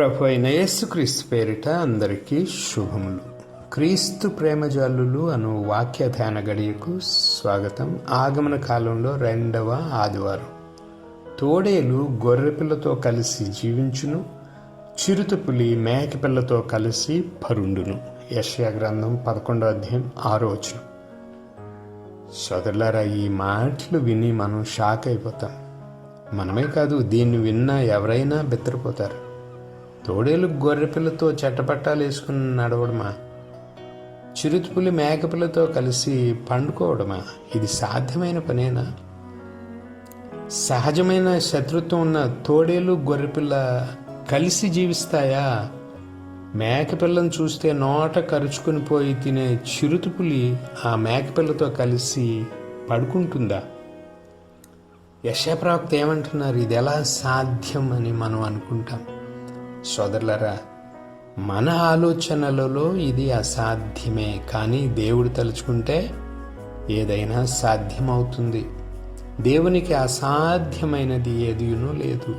ప్రభు అయిన యేసుక్రీస్తు పేరిట అందరికీ శుభములు. క్రీస్తు ప్రేమజాలులు అను వాక్య ధ్యాన గడియకు స్వాగతం. ఆగమన కాలంలో రెండవ ఆదివారం. తోడేలు గొర్రెపిల్లతో కలిసి జీవించును. చిరుతపులి మేకపిల్లతో కలిసి పరుండును. యశయా గ్రంథం పదకొండో అధ్యాయం ఆరో వచనం. సోదరులారా ఈ మాటలు విని మనం షాక్ అయిపోతాం. మనమే కాదు దీన్ని విన్నా ఎవరైనా బెత్తరిపోతారు. తోడేలు గొర్రెపిల్లతో చెట్టపట్టాలు వేసుకుని నడవడమా? చిరుతుపులి మేకపిల్లతో కలిసి పండుకోవడమా? ఇది సాధ్యమైన పనేనా? సహజమైన శత్రుత్వం ఉన్న తోడేలు గొర్రెపిల్ల కలిసి జీవిస్తాయా? మేకపిల్లను చూస్తే నోట కరుచుకుని పోయి తినే చిరుతుపులి ఆ మేకపిల్లతో కలిసి పడుకుంటుందా? యశప్రాప్తి ఏమంటున్నారు ఇది ఎలా సాధ్యం అని మనం అనుకుంటాం. సోదరులరా మన ఆలోచనలలో ఇది అసాధ్యమే కానీ దేవుడు తలుచుకుంటే ఏదైనా సాధ్యమవుతుంది. దేవునికి అసాధ్యమైనది ఏదినూ లేదు.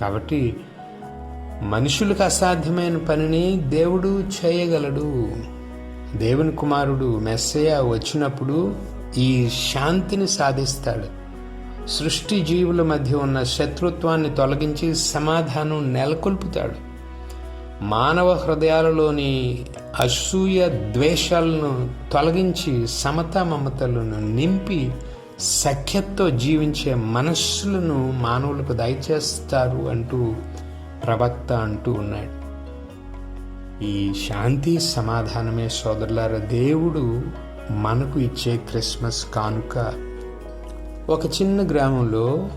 కాబట్టి మనుషులకు అసాధ్యమైన పనిని దేవుడు చేయగలడు. దేవుని కుమారుడు మెస్సయ వచ్చినప్పుడు ఈ శాంతిని సాధిస్తాడు. సృష్టి జీవుల మధ్య ఉన్న శత్రుత్వాన్ని తొలగించి సమాధానం నెలకొల్పుతాడు. మానవ హృదయాలలోని అసూయ ద్వేషాలను తొలగించి సమత మమతలను నింపి సఖ్యతతో జీవించే మనస్సులను మానవులకు దయచేస్తారు అంటూ ప్రవక్త అంటూ ఉన్నాడు. ఈ శాంతి సమాధానమే సోదరులారా దేవుడు మనకు ఇచ్చే క్రిస్మస్ కానుక. ఒక చిన్న గ్రామంలో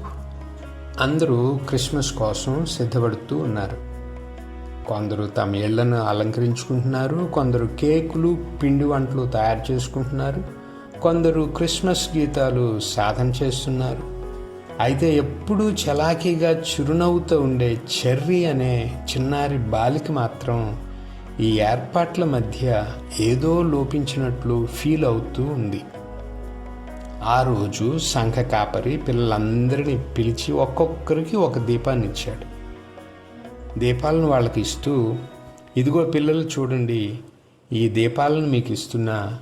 అందరూ క్రిస్మస్ కోసం సిద్ధపడుతూ ఉన్నారు. కొందరు తమ ఇళ్ళను అలంకరించుకుంటున్నారు కొందరు కేకులు పిండి వంటలు తయారు చేసుకుంటున్నారు కొందరు క్రిస్మస్ గీతాలు సాధన చేస్తున్నారు. అయితే ఎప్పుడూ చలాకీగా చిరునవ్వుతో ఉండే చెర్రీ అనే చిన్నారి బాలిక మాత్రం ఈ ఏర్పాట్ల మధ్య ఏదో లోపించినట్లు ఫీల్ అవుతూ ఉంది. ఆ రోజు సంఘ కాపరి పిల్లలందరినీ పిలిచి ఒక్కొక్కరికి ఒక దీపాన్ని ఇచ్చాడు. దీపాలను వాళ్ళకి ఇస్తూ ఇదిగో పిల్లలు చూడండి ఈ దీపాలను మీకు ఇస్తున్నా.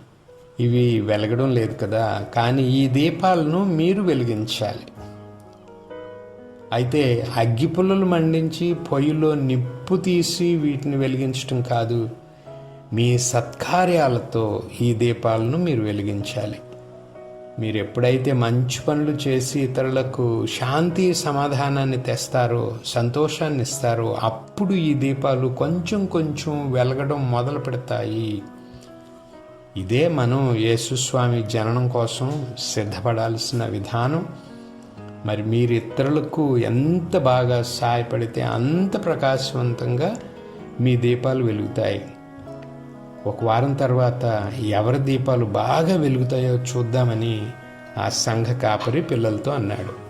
ఇవి వెలగడం లేదు కదా కానీ ఈ దీపాలను మీరు వెలిగించాలి. అయితే అగ్గిపుల్లలు మండించి పొయ్యిలో నిప్పు తీసి వీటిని వెలిగించటం కాదు మీ సత్కార్యాలతో ఈ దీపాలను మీరు వెలిగించాలి. మీరు ఎప్పుడైతే మంచి పనులు చేసి ఇతరులకు శాంతి సమాధానాన్ని తెస్తారో సంతోషాన్ని ఇస్తారో అప్పుడు ఈ దీపాలు కొంచెం కొంచెం వెలగడం మొదలు పెడతాయి. ఇదే మనం యేసుస్వామి జననం కోసం సిద్ధపడాల్సిన విధానం. మరి మీరు ఇతరులకు ఎంత బాగా సహాయపడితే అంత ప్రకాశవంతంగా మీ దీపాలు వెలుగుతాయి. ఒక వారం తర్వాత ఎవరి దీపాలు బాగా వెలుగుతాయో చూద్దామని ఆ సంఘ కాపరి పిల్లలతో అన్నాడు.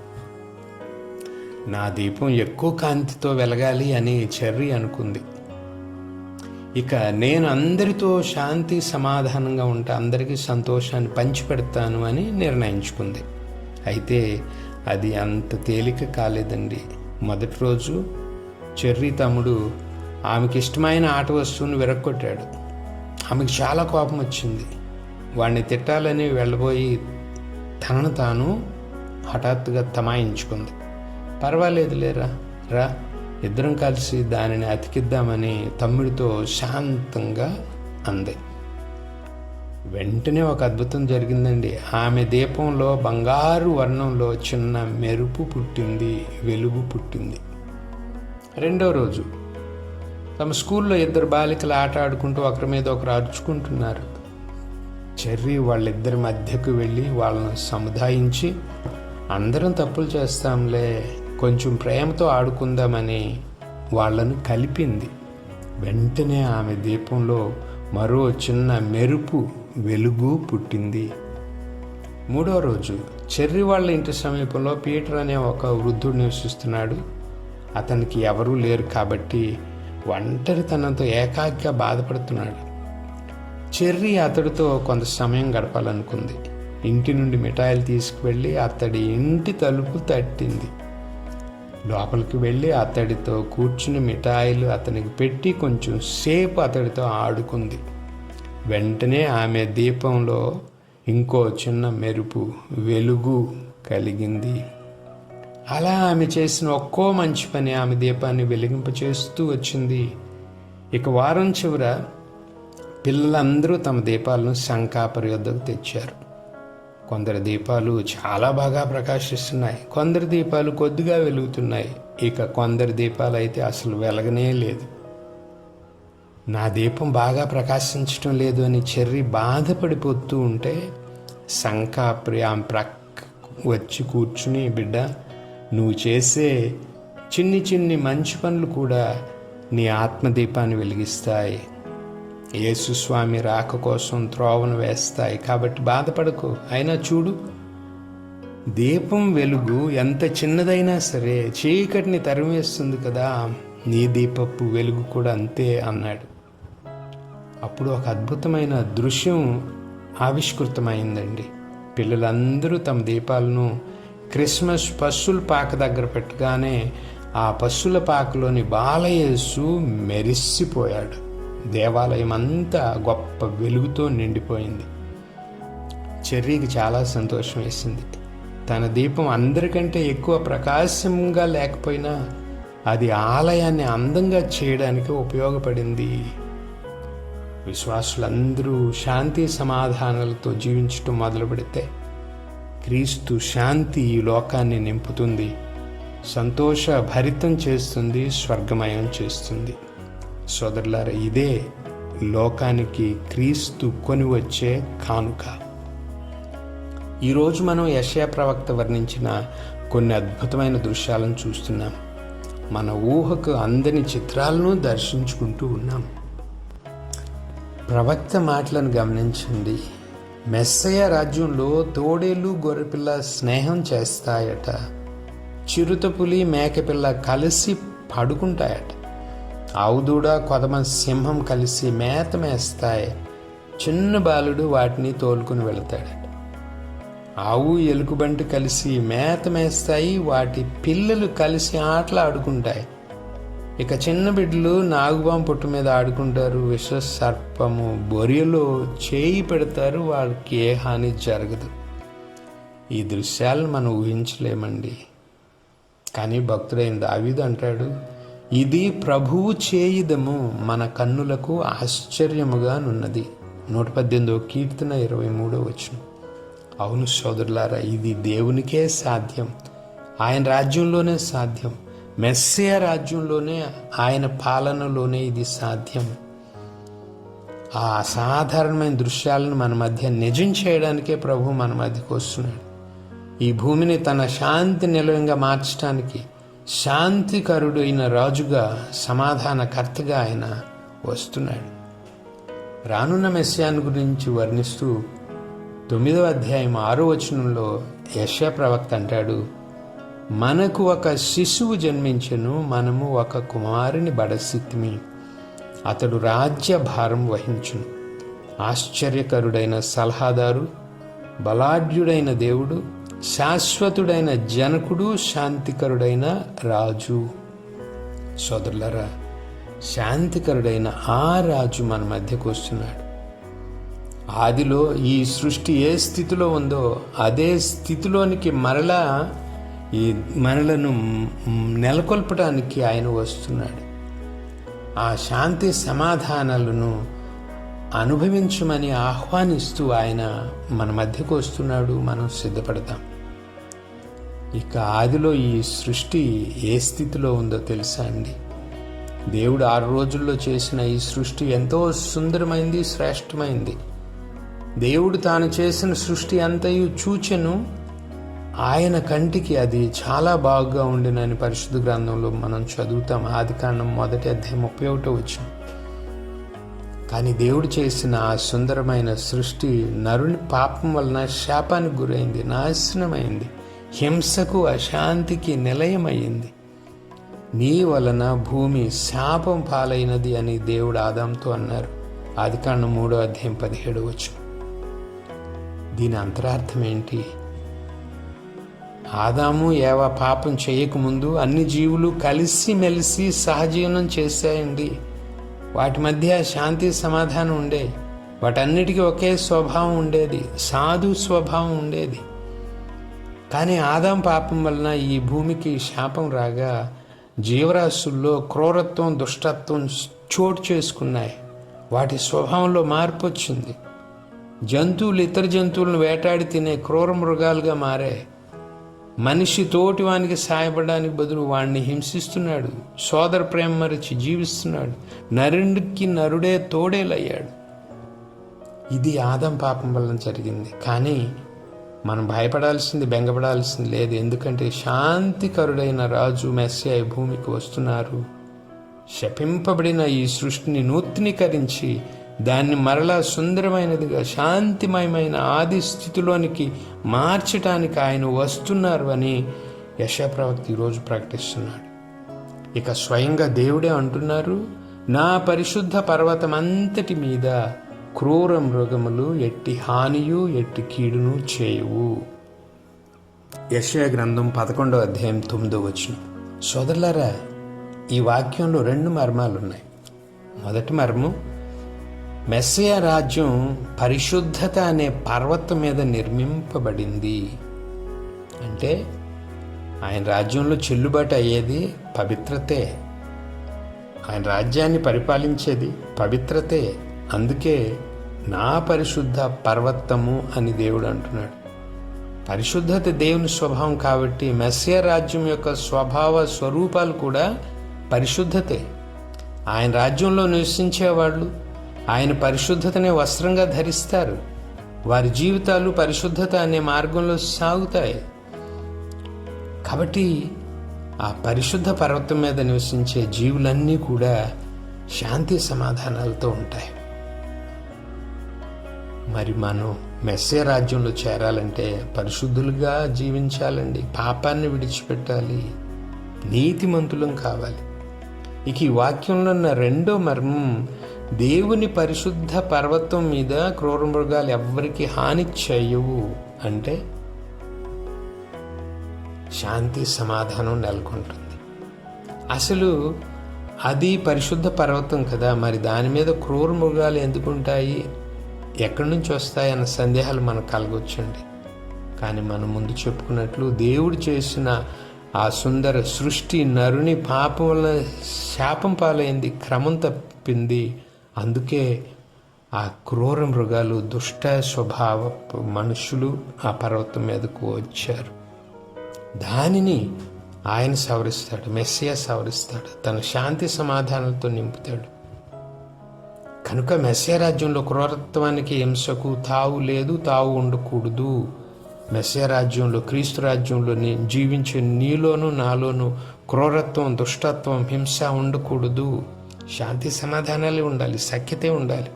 నా దీపం ఎక్కువ కాంతితో వెలగాలి అని చెర్రీ అనుకుంది. ఇక నేను అందరితో శాంతి సమాధానంగా ఉంటా అందరికీ సంతోషాన్ని పంచిపెడతాను అని నిర్ణయించుకుంది. అయితే అది అంత తేలిక కాలేదండి. మొదటి రోజు చెర్రీ తమ్ముడు ఆమెకి ఇష్టమైన ఆట వస్తువును విరక్కొట్టాడు ఆమెకు చాలా కోపం వచ్చింది. వాడిని తిట్టాలని వెళ్ళబోయి తనను తాను హఠాత్తుగా తమాయించుకుంది. పర్వాలేదు లేరా? రా ఇద్దరం కలిసి దానిని అతికిద్దామని తమ్ముడితో శాంతంగా అంది. వెంటనే ఒక అద్భుతం జరిగిందండి. ఆమె దీపంలో బంగారు వర్ణంలో చిన్న మెరుపు పుట్టింది వెలుగు పుట్టింది. రెండో రోజు తమ స్కూల్లో ఇద్దరు బాలికలు ఆట ఆడుకుంటూ ఒకరి మీద ఒకరు అరుచుకుంటున్నారు. చెర్రీ వాళ్ళిద్దరి మధ్యకు వెళ్ళి వాళ్ళను సముదాయించి అందరం తప్పులు చేస్తాంలే కొంచెం ప్రేమతో ఆడుకుందామని వాళ్ళను కలిపింది. వెంటనే ఆమె దీపంలో మరో చిన్న మెరుపు వెలుగు పుట్టింది. మూడో రోజు చెర్రి వాళ్ళ ఇంటి సమీపంలో పీటర్ అనే ఒక వృద్ధుడు నివసిస్తున్నాడు. అతనికి ఎవరూ లేరు కాబట్టి ఒంటరితనంతో ఏకాగ్గా బాధపడుతున్నాడు. చెర్రీ అతడితో కొంత సమయం గడపాలనుకుంది. ఇంటి నుండి మిఠాయిలు తీసుకువెళ్ళి అతడి ఇంటి తలుపు తట్టింది. లోపలికి వెళ్ళి అతడితో కూర్చుని మిఠాయిలు అతనికి పెట్టి కొంచెం సేపు అతడితో ఆడుకుంది. వెంటనే ఆమె దీపంలో ఇంకో చిన్న మెరుపు వెలుగు కలిగింది. అలా ఆమె చేసిన ఒక్కో మంచి పని ఆమె దీపాన్ని వెలిగింప చేస్తూ వచ్చింది. ఇక వారం చివర పిల్లలందరూ తమ దీపాలను శంకాపరి వద్దకు తెచ్చారు. కొందరి దీపాలు చాలా బాగా ప్రకాశిస్తున్నాయి. కొందరి దీపాలు కొద్దిగా వెలుగుతున్నాయి. ఇక కొందరి దీపాలు అయితే అసలు వెలగనే లేదు. నా దీపం బాగా ప్రకాశించడం లేదు అని చెర్రి బాధపడిపోతూ ఉంటే శంకాప్రి ఆమె ప్రక్క వచ్చి కూర్చుని బిడ్డ నువ్వు చేసే చిన్ని చిన్ని మంచి పనులు కూడా నీ ఆత్మదీపాన్ని వెలిగిస్తాయి. యేసుస్వామి రాక కోసం త్రోవను వేస్తాయి. కాబట్టి బాధపడకు. అయినా చూడు దీపం వెలుగు ఎంత చిన్నదైనా సరే చీకటిని తరిమేస్తుంది కదా. నీ దీపపు వెలుగు కూడా అంతే అన్నాడు. అప్పుడు ఒక అద్భుతమైన దృశ్యం ఆవిష్కృతమైందండి. పిల్లలందరూ తమ దీపాలను క్రిస్మస్ పశువుల పాక దగ్గర పెట్టగానే ఆ పశువుల పాకలోని బాలయేసు మెరిసిపోయాడు. దేవాలయం అంతా గొప్ప వెలుగుతో నిండిపోయింది. చెర్రీకి చాలా సంతోషం వేసింది. తన దీపం అందరికంటే ఎక్కువ ప్రకాశంగా లేకపోయినా అది ఆలయాన్ని అందంగా చేయడానికి ఉపయోగపడింది. విశ్వాసులందరూ శాంతి సమాధానాలతో జీవించటం మొదలు పెడితే క్రీస్తు శాంతి ఈ లోకాన్ని నింపుతుంది. సంతోష భరితం చేస్తుంది స్వర్గమయం చేస్తుంది. సోదరులార ఇదే లోకానికి క్రీస్తు కొని వచ్చే కానుక ఈరోజు మనం యశయా ప్రవక్త వర్ణించిన కొన్ని అద్భుతమైన దృశ్యాలను చూస్తున్నాం. మన ఊహకు అందని చిత్రాలను దర్శించుకుంటూ ఉన్నాం. ప్రవక్త మాటలను గమనించండి. మెస్సయ్య రాజ్యంలో తోడేలు గొర్రెపిల్ల స్నేహం చేస్తాయట. చిరుతపులి మేకపిల్ల కలిసి పడుకుంటాయట. ఆవుదూడ కొదమ సింహం కలిసి మేత మేస్తాయి. చిన్న బాలుడు వాటిని తోలుకుని వెళతాడట. ఆవు ఎలుకబంటి కలిసి మేత మేస్తాయి. వాటి పిల్లలు కలిసి ఆటలు ఆడుకుంటాయి ఇక చిన్న బిడ్డలు నాగుబాం పొట్టు మీద ఆడుకుంటారు. విష సర్పము బొరియలో చేయి పెడతారు. వారికి ఏ హాని జరగదు. ఈ దృశ్యాలను మనం ఊహించలేమండి. కానీ భక్తుడైన దావీదు అంటాడు ఇది ప్రభువు చేయుదము మన కన్నులకు ఆశ్చర్యముగా నున్నది. నూట పద్దెనిమిదో కీర్తన ఇరవై మూడో వచ్చిన అవును సోదరులారా ఇది దేవునికే సాధ్యం. ఆయన రాజ్యంలోనే సాధ్యం. మెస్సియ రాజ్యంలోనే ఆయన పాలనలోనే ఇది సాధ్యం. ఆ అసాధారణమైన దృశ్యాలను మన మధ్య నిజం చేయడానికే ప్రభు మన మధ్యకు వస్తున్నాడు. ఈ భూమిని తన శాంతి నిలయంగా మార్చడానికి శాంతికరుడు అయిన రాజుగా సమాధానకర్తగా ఆయన వస్తున్నాడు. రానున్న మెస్యాన్ గురించి వర్ణిస్తూ తొమ్మిదవ అధ్యాయం ఆరో వచనంలో యశ ప్రవక్త అంటాడు మనకు ఒక శిశువు జన్మించను మనము ఒక కుమారుని బడసిత్మి. అతడు రాజ్య భారం వహించును. ఆశ్చర్యకరుడైన సలహాదారు బలాఢ్యుడైన దేవుడు శాశ్వతుడైన జనకుడు శాంతికరుడైన రాజు. సోదరులరా శాంతికరుడైన ఆ రాజు మన మధ్యకు వస్తున్నాడు. ఆదిలో ఈ సృష్టి ఏ స్థితిలో ఉందో అదే స్థితిలోనికి మరలా ఈ మనలను నెలకొల్పడానికి ఆయన వస్తున్నాడు. ఆ శాంతి సమాధానాలను అనుభవించమని ఆహ్వానిస్తూ ఆయన మన మధ్యకు వస్తున్నాడు. మనం సిద్ధపడతాం. ఇక ఆదిలో ఈ సృష్టి ఏ స్థితిలో ఉందో తెలుసా అండి? దేవుడు ఆరు రోజుల్లో చేసిన ఈ సృష్టి ఎంతో సుందరమైంది శ్రేష్టమైంది. దేవుడు తాను చేసిన సృష్టి అంతయు చూచెను ఆయన కంటికి అది చాలా బాగుగా ఉండినని పరిశుద్ధ గ్రంథంలో మనం చదువుతాం. ఆది కాండం మొదటి అధ్యాయం ముప్పై ఒకటో వచ్చిన కానీ దేవుడు చేసిన ఆ సుందరమైన సృష్టి నరుని పాపం వలన శాపానికి గురైంది నాశనమైంది. హింసకు అశాంతికి నిలయమైంది నీ వలన భూమి శాపం పాలైనది అని దేవుడు ఆదాంతో అన్నారు. ఆది మూడో అధ్యాయం పదిహేడు వచ్చు దీని అంతరార్థం ఏంటి? ఆదాము ఏవ పాపం చేయకముందు అన్ని జీవులు కలిసి మెలిసి సహజీవనం చేశాయండి. వాటి మధ్య శాంతి సమాధానం ఉండే. వాటన్నిటికీ ఒకే స్వభావం ఉండేది. సాధు స్వభావం ఉండేది. కానీ ఆదాం పాపం వలన ఈ భూమికి శాపం రాగా జీవరాశుల్లో క్రూరత్వం దుష్టత్వం చోటు చేసుకున్నాయి. వాటి స్వభావంలో మార్పు వచ్చింది జంతువులు ఇతర జంతువులను వేటాడి తినే క్రూర మృగాలుగా మారాయి. మనిషి తోటి వానికి సాయపడడానికి బదులు వాడిని హింసిస్తున్నాడు సోదర ప్రేమ మరిచి జీవిస్తున్నాడు నరుడికి నరుడే తోడేలయ్యాడు. ఇది ఆదం పాపం వలన జరిగింది. కానీ మనం భయపడాల్సింది బెంగపడాల్సింది లేదు. ఎందుకంటే శాంతికరుడైన రాజు మెస్సే భూమికి వస్తున్నారు. శపింపబడిన ఈ సృష్టిని నూతనీకరించి దాన్ని మరలా సుందరమైనదిగా శాంతిమయమైన ఆది స్థితిలోనికి మార్చటానికి ఆయన వస్తున్నారు అని యశప్రవక్త ఈరోజు ప్రకటిస్తున్నాడు. ఇక స్వయంగా దేవుడే అంటున్నారు నా పరిశుద్ధ పర్వతం అంతటి మీద క్రూర మృగములు ఎట్టి హానియు ఎట్టి కీడును చేయవు. యశయ గ్రంథం పదకొండవ అధ్యాయం తొమ్మిదో వచ్చిన సోదరులారా ఈ వాక్యంలో రెండు మర్మాలు ఉన్నాయి మొదటి మర్మం మెస్సియ రాజ్యం పరిశుద్ధత అనే పర్వతం మీద నిర్మింపబడింది. అంటే ఆయన రాజ్యంలో చెల్లుబాటు అయ్యేది పవిత్రతే. ఆయన రాజ్యాన్ని పరిపాలించేది పవిత్రతే. అందుకే నా పరిశుద్ధ పర్వతము అని దేవుడు అంటున్నాడు. పరిశుద్ధత దేవుని స్వభావం కాబట్టి మెస్సియ రాజ్యం యొక్క స్వభావ స్వరూపాలు కూడా పరిశుద్ధతే. ఆయన రాజ్యంలో నివసించేవాళ్ళు ఆయన పరిశుద్ధతనే వస్త్రంగా ధరిస్తారు. వారి జీవితాలు పరిశుద్ధత అనే మార్గంలో సాగుతాయి. కాబట్టి ఆ పరిశుద్ధ పర్వతం మీద నివసించే జీవులన్నీ కూడా శాంతి సమాధానాలతో ఉంటాయి. మరి మనం మెస్సే రాజ్యంలో చేరాలంటే పరిశుద్ధులుగా జీవించాలండి. పాపాన్ని విడిచిపెట్టాలి. నీతిమంతులం కావాలి. ఇక ఈ వాక్యంలో ఉన్న రెండో మర్మం దేవుని పరిశుద్ధ పర్వతం మీద క్రూర మృగాలు ఎవ్వరికి హాని చేయవు అంటే శాంతి సమాధానం నెలకొంటుంది. అసలు అది పరిశుద్ధ పర్వతం కదా. మరి దాని మీద క్రూర మృగాలు ఎందుకుంటాయి? ఎక్కడి నుంచి వస్తాయన్న సందేహాలు మనకు కలగొచ్చండి. కానీ మనం ముందు చెప్పుకున్నట్లు దేవుడు చేసిన ఆ సుందర సృష్టి నరుని పాపం వల్ల శాపం పాలైంది క్రమం తప్పింది అందుకే ఆ క్రూర మృగాలు దుష్ట స్వభావ మనుషులు ఆ పర్వతం మీదకు వచ్చారు. దానిని ఆయన సవరిస్తాడు మెస్సియా సవరిస్తాడు తన శాంతి సమాధానాలతో నింపుతాడు. కనుక మెస్సియా రాజ్యంలో క్రూరత్వానికి హింసకు తావు లేదు తావు ఉండకూడదు. మెస్సియా రాజ్యంలో క్రీస్తు రాజ్యంలో జీవించే నీలోనూ నాలోనూ క్రూరత్వం దుష్టత్వం హింస ఉండకూడదు. శాంతి సమాధానాలే ఉండాలి సఖ్యతే ఉండాలి.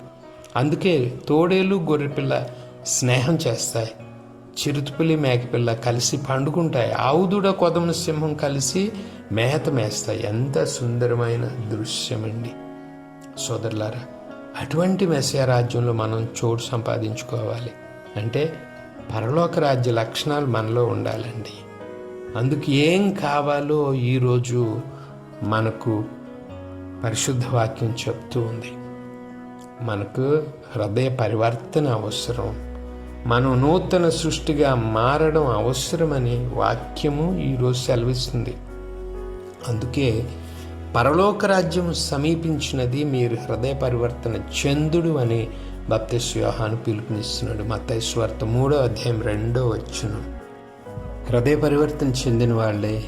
అందుకే తోడేలు గొర్రెపిల్ల స్నేహం చేస్తాయి చిరుతుపులి మేకపిల్ల కలిసి పండుకుంటాయి ఆవుదుడ కొదమ సింహం కలిసి మేత మేస్తాయి. ఎంత సుందరమైన దృశ్యమండి. సోదరులారా అటువంటి మెస్సియా రాజ్యంలో మనం చోటు సంపాదించుకోవాలి. అంటే పరలోక రాజ్య లక్షణాలు మనలో ఉండాలండి. అందుకు ఏం కావాలో ఈరోజు మనకు పరిశుద్ధ వాక్యం చెప్తూ ఉంది. మనకు హృదయ పరివర్తన అవసరం. మనం నూతన సృష్టిగా మారడం అవసరమని వాక్యము ఈరోజు సెలవిస్తుంది. అందుకే పరలోక రాజ్యం సమీపించినది మీరు హృదయ పరివర్తన చందుడు అని బప్తిస్ పిలుపునిస్తున్నాడు. మత్తైస్వార్త మూడో అధ్యాయం రెండో వచ్చును హృదయ పరివర్తన చెందిన వాళ్ళే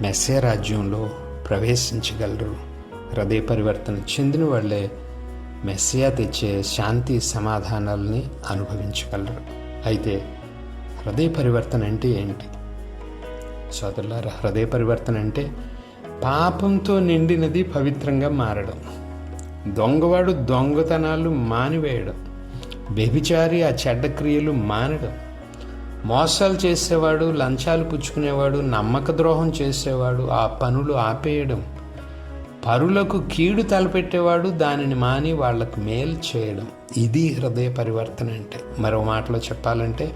మెస్సే రాజ్యంలో ప్రవేశించగలరు. హృదయ పరివర్తన చెందిన వాళ్ళే మెస్సియా తెచ్చే శాంతి సమాధానాలని అనుభవించగలరు. అయితే హృదయ పరివర్తన అంటే ఏంటి? సోదరులారా హృదయ పరివర్తన అంటే పాపంతో నిండినది పవిత్రంగా మారడం. దొంగవాడు దొంగతనాలు మానివేయడం. వ్యభిచారి ఆ చెడ్డ క్రియలు మానడం. మోసాలు చేసేవాడు లంచాలు పుచ్చుకునేవాడు నమ్మక ద్రోహం చేసేవాడు ఆ పనులు ఆపేయడం. పరులకు కీడు తలపెట్టేవాడు దానిని మాని వాళ్ళకు మేలు చేయడం. ఇది హృదయ పరివర్తన అంటే. మరో మాటలో చెప్పాలంటే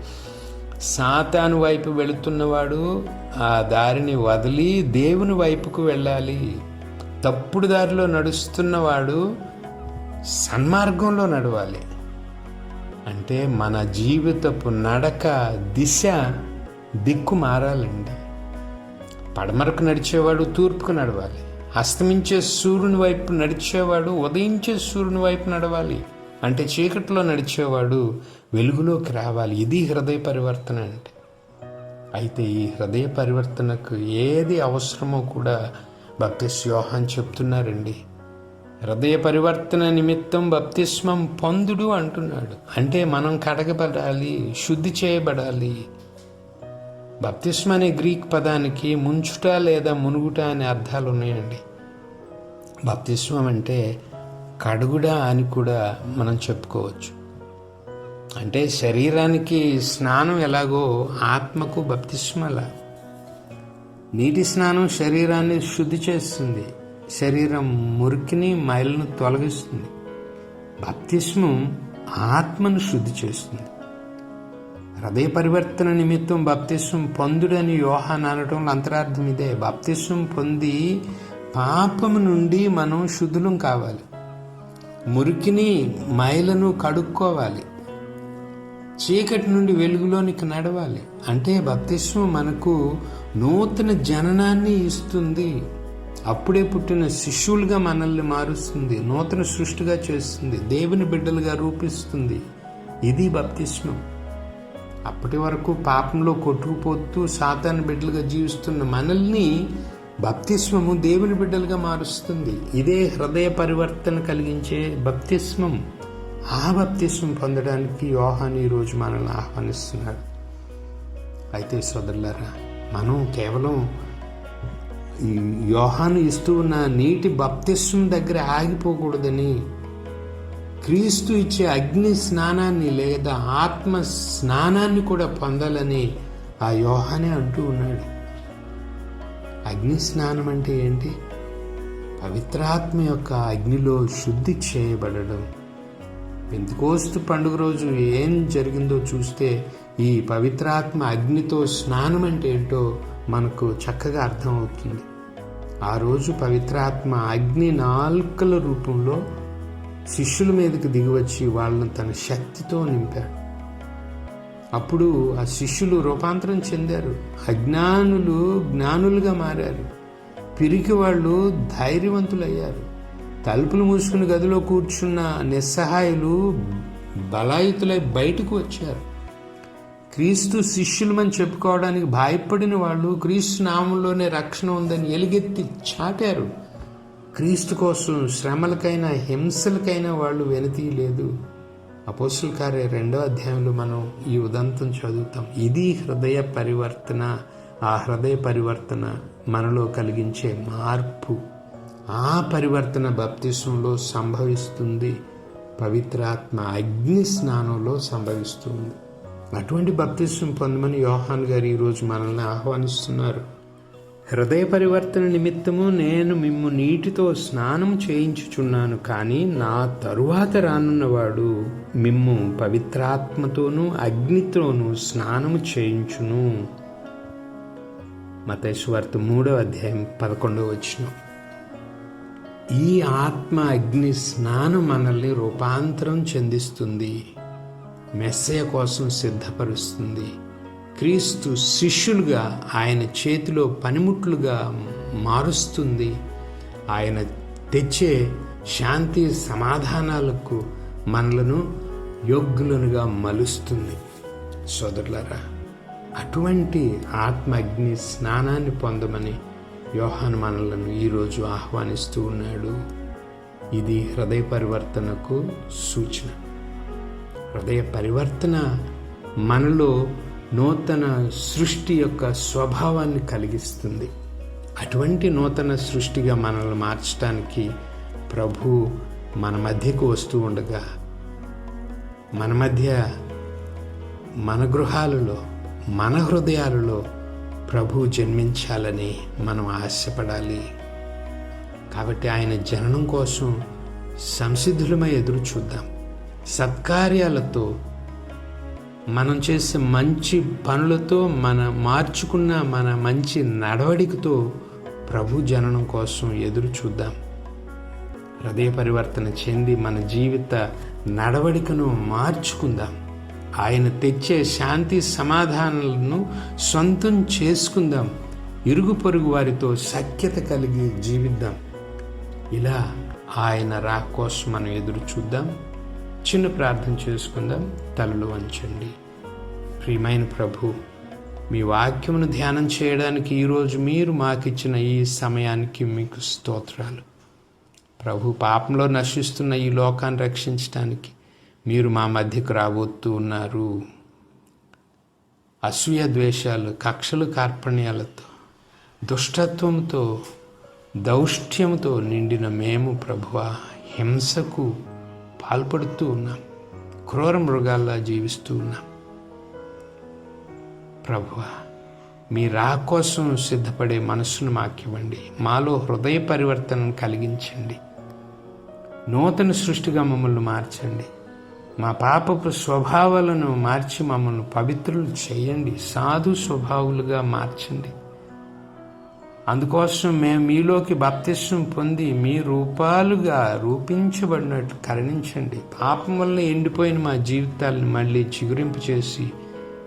సాతాను వైపు వెళుతున్నవాడు ఆ దారిని వదిలి దేవుని వైపుకు వెళ్ళాలి. తప్పుడు దారిలో నడుస్తున్నవాడు సన్మార్గంలో నడవాలి. అంటే మన జీవితపు నడక దిశ దిక్కు మారాలండి పడమరకు నడిచేవాడు తూర్పుకు నడవాలి. అస్తమించే సూర్యుని వైపు నడిచేవాడు ఉదయించే సూర్యుని వైపు నడవాలి. అంటే చీకట్లో నడిచేవాడు వెలుగులోకి రావాలి. ఇది హృదయ పరివర్తన అంటే. అయితే ఈ హృదయ పరివర్తనకు ఏది అవసరమో కూడా భక్తిస్ యోహాన్ చెప్తున్నారండి. హృదయ పరివర్తన నిమిత్తం బప్తిస్మం పొందుడు అంటున్నాడు. అంటే మనం కడగబడాలి శుద్ధి చేయబడాలి. బప్తిస్మ అనే గ్రీక్ పదానికి ముంచుట లేదా మునుగుట అనే అర్థాలు ఉన్నాయండి. బప్తిస్మం అంటే కడుగుడా అని కూడా మనం చెప్పుకోవచ్చు. అంటే శరీరానికి స్నానం ఎలాగో ఆత్మకు బప్తిస్మలా నీటి స్నానం శరీరాన్ని శుద్ధి చేస్తుంది. శరీరం మురికిని మైలను తొలగిస్తుంది. బప్తిస్మం ఆత్మను శుద్ధి చేస్తుంది. హృదయ పరివర్తన నిమిత్తం బప్తిస్వం పొందుడని యోహాన్ అనటంలో అంతరార్థం ఇదే. బప్తిస్వం పొంది పాపము నుండి మనం శుద్ధులం కావాలి. మురికిని మైలను కడుక్కోవాలి. చీకటి నుండి వెలుగులోనికి నడవాలి. అంటే బప్తిస్వం మనకు నూతన జననాన్ని ఇస్తుంది. అప్పుడే పుట్టిన శిష్యులుగా మనల్ని మారుస్తుంది. నూతన సృష్టిగా చేస్తుంది. దేవుని బిడ్డలుగా రూపిస్తుంది. ఇది బప్తిస్మం అప్పటి వరకు పాపంలో కొట్టుకుపోతూ సాతాను బిడ్డలుగా జీవిస్తున్న మనల్ని బప్తిస్మము దేవుని బిడ్డలుగా మారుస్తుంది. ఇదే హృదయ పరివర్తన కలిగించే బప్తిస్మం. ఆ బప్తిస్మం పొందడానికి యోహాన్ని ఈరోజు మనల్ని ఆహ్వానిస్తున్నాడు అయితే సోదరులారా మనం కేవలం ఈ యోహాను ఇస్తూ ఉన్న నీటి బప్తిస్వం దగ్గర ఆగిపోకూడదని క్రీస్తు ఇచ్చే అగ్ని స్నానాన్ని లేదా ఆత్మ స్నానాన్ని కూడా పొందాలని ఆ యోహానే అంటూ ఉన్నాడు. అగ్ని స్నానం అంటే ఏంటి? పవిత్రాత్మ యొక్క అగ్నిలో శుద్ధి చేయబడడం. పెంతుకోస్తు పండుగ రోజు ఏం జరిగిందో చూస్తే ఈ పవిత్రాత్మ అగ్నితో స్నానం అంటే ఏంటో మనకు చక్కగా అర్థమవుతుంది. ఆ రోజు పవిత్రాత్మ అగ్ని నాల్కల రూపంలో శిష్యుల మీదకి దిగివచ్చి వాళ్ళను తన శక్తితో నింపాడు. అప్పుడు ఆ శిష్యులు రూపాంతరం చెందారు. అజ్ఞానులు జ్ఞానులుగా మారారు. పిరికి వాళ్ళు ధైర్యవంతులయ్యారు. తలుపులు మూసుకుని గదిలో కూర్చున్న నిస్సహాయులు బలాయుతులై బయటకు వచ్చారు. క్రీస్తు శిష్యులమని చెప్పుకోవడానికి భయపడిన వాళ్ళు క్రీస్తు నామంలోనే రక్షణ ఉందని ఎలుగెత్తి చాటారు. క్రీస్తు కోసం శ్రమలకైనా హింసలకైనా వాళ్ళు వెనతీయలేదు. అపోసుల కార్య రెండో అధ్యాయంలో మనం ఈ ఉదంతం చదువుతాం. ఇది హృదయ పరివర్తన ఆ హృదయ పరివర్తన మనలో కలిగించే మార్పు. ఆ పరివర్తన బప్తిస్వంలో సంభవిస్తుంది. పవిత్రాత్మ అగ్ని స్నానంలో సంభవిస్తుంది. అటువంటి బప్తిస్వం పొందమని యోహాన్ గారు ఈరోజు మనల్ని ఆహ్వానిస్తున్నారు. హృదయ పరివర్తన నిమిత్తము నేను మిమ్ము నీటితో స్నానం చేయించుచున్నాను కానీ నా తరువాత రానున్నవాడు మిమ్ము పవిత్రాత్మతోనూ అగ్నితోనూ స్నానము చేయించును. మతేశ్వార్త మూడవ అధ్యాయం పదకొండవ వచ్చిన ఈ ఆత్మ అగ్ని స్నానం మనల్ని రూపాంతరం చెందిస్తుంది మెస్సయ కోసం సిద్ధపరుస్తుంది. క్రీస్తు శిష్యులుగా ఆయన చేతిలో పనిముట్లుగా మారుస్తుంది. ఆయన తెచ్చే శాంతి సమాధానాలకు మనలను యోగ్యులనుగా మలుస్తుంది. సోదరులరా అటువంటి ఆత్మగ్ని స్నానాన్ని పొందమని యోహాన్ మనలను ఈరోజు ఆహ్వానిస్తూ ఉన్నాడు. ఇది హృదయ పరివర్తనకు సూచన. హృదయ పరివర్తన మనలో నూతన సృష్టి యొక్క స్వభావాన్ని కలిగిస్తుంది. అటువంటి నూతన సృష్టిగా మనల్ని మార్చడానికి ప్రభు మన మధ్యకు వస్తూ ఉండగా మన మధ్య మన గృహాలలో మన హృదయాలలో ప్రభు జన్మించాలని మనం ఆశపడాలి. కాబట్టి ఆయన జననం కోసం సంసిద్ధులమై ఎదురు చూద్దాం. సత్కార్యాలతో మనం చేసే మంచి పనులతో మన మార్చుకున్న మన మంచి నడవడికతో ప్రభు జననం కోసం ఎదురు చూద్దాం. హృదయ పరివర్తన చెంది మన జీవిత నడవడికను మార్చుకుందాం. ఆయన తెచ్చే శాంతి సమాధానాలను సొంతం చేసుకుందాం. ఇరుగు పొరుగు వారితో సఖ్యత కలిగి జీవిద్దాం. ఇలా ఆయన రా కోసం మనం ఎదురు చూద్దాం. చిన్న ప్రార్థన చేసుకుందాం. తలలు వంచండి. ప్రియమైన ప్రభు మీ వాక్యమును ధ్యానం చేయడానికి ఈరోజు మీరు మాకిచ్చిన ఈ సమయానికి మీకు స్తోత్రాలు. ప్రభు పాపంలో నశిస్తున్న ఈ లోకాన్ని రక్షించడానికి మీరు మా మధ్యకు రాబోతూ ఉన్నారు. అసూయ ద్వేషాలు కక్షలు కార్పణ్యాలతో దుష్టత్వంతో దౌష్ట్యంతో నిండిన మేము ప్రభువ హింసకు పాల్పడుతూ ఉన్నాం. క్రూర మృగాల్లా జీవిస్తూ ఉన్నాం. ప్రభువ మీ రా కోసం సిద్ధపడే మనస్సును మాకివ్వండి. మాలో హృదయ పరివర్తనను కలిగించండి. నూతన సృష్టిగా మమ్మల్ని మార్చండి. మా పాపపు స్వభావాలను మార్చి మమ్మల్ని పవిత్రులు చేయండి. సాధు స్వభావులుగా మార్చండి. అందుకోసం మేము మీలోకి బాప్తిష్టం పొంది మీ రూపాలుగా రూపించబడినట్టు కరుణించండి. పాపం వల్ల ఎండిపోయిన మా జీవితాలను మళ్ళీ చిగురింపు చేసి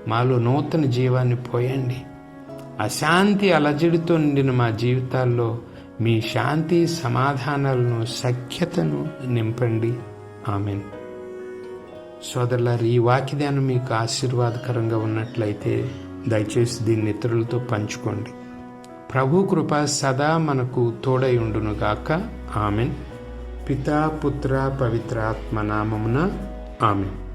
మాలో నూతన జీవాన్ని పోయండి. అశాంతి అలజడితో నిండిన మా జీవితాల్లో మీ శాంతి సమాధానాలను సఖ్యతను నింపండి. ఆమెన్. సోదరులారు ఈ వాక్యదానం మీకు ఆశీర్వాదకరంగా ఉన్నట్లయితే దయచేసి దీన్ని ఇతరులతో పంచుకోండి. ప్రభు కృప సదా మనకు తోడై ఉండునుగాక. ఆమెన్. పితా పుత్ర పవిత్రాత్మ నామమున ఆమెన్.